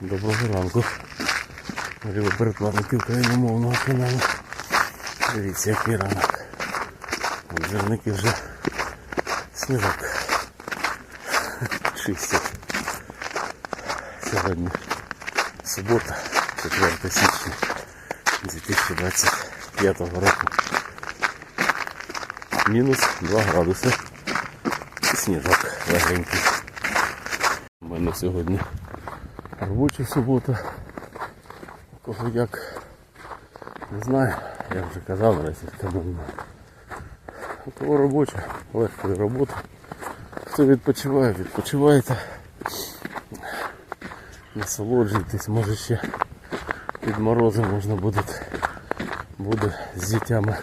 Доброго ранку. Можливо, перекладники україномовного каналу. Дивіться, який ранок. Зерники вже сніжок чистять. Сьогодні субота, 4 січня 2025 року. Мінус 2 градуси. Сніжок легенький. У мене сьогодні робоча субота. Кого як не знаю, я вже казав на російському мові. У кого робоча, легкої роботи. Хто відпочиває, відпочивайте. Насолоджуйтесь, може ще під морозом можна буде, буде з дітями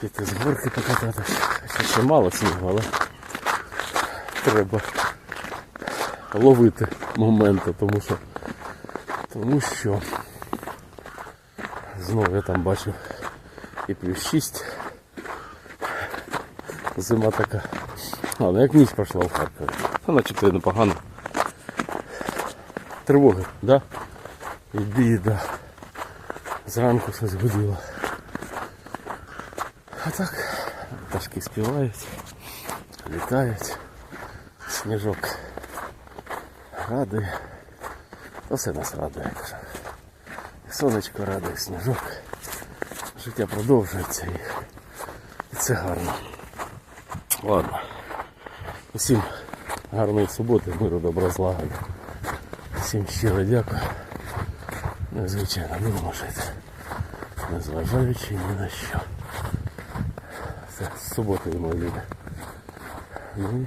піти з горки покататися. Ще мало снігу, але треба ловити моменти, тому що тому що знову я там бачив і плюс 6. Зима така. Ну як ніч пройшла в Харкові. Та начебто непогано. Тривоги, да? І біда. Зранку все згоділо. А так, пташки співають, літають, сніжок радує. Все нас радує. І сонечко радує, сніжок. Життя продовжується і, і це гарно. Ладно. Усім гарної суботи, миру, добра злагоди. Всім щиро дякую. Ну, і, звичайно, будемо жити. Незважаючи ні на що. Це з суботи мої. Ну і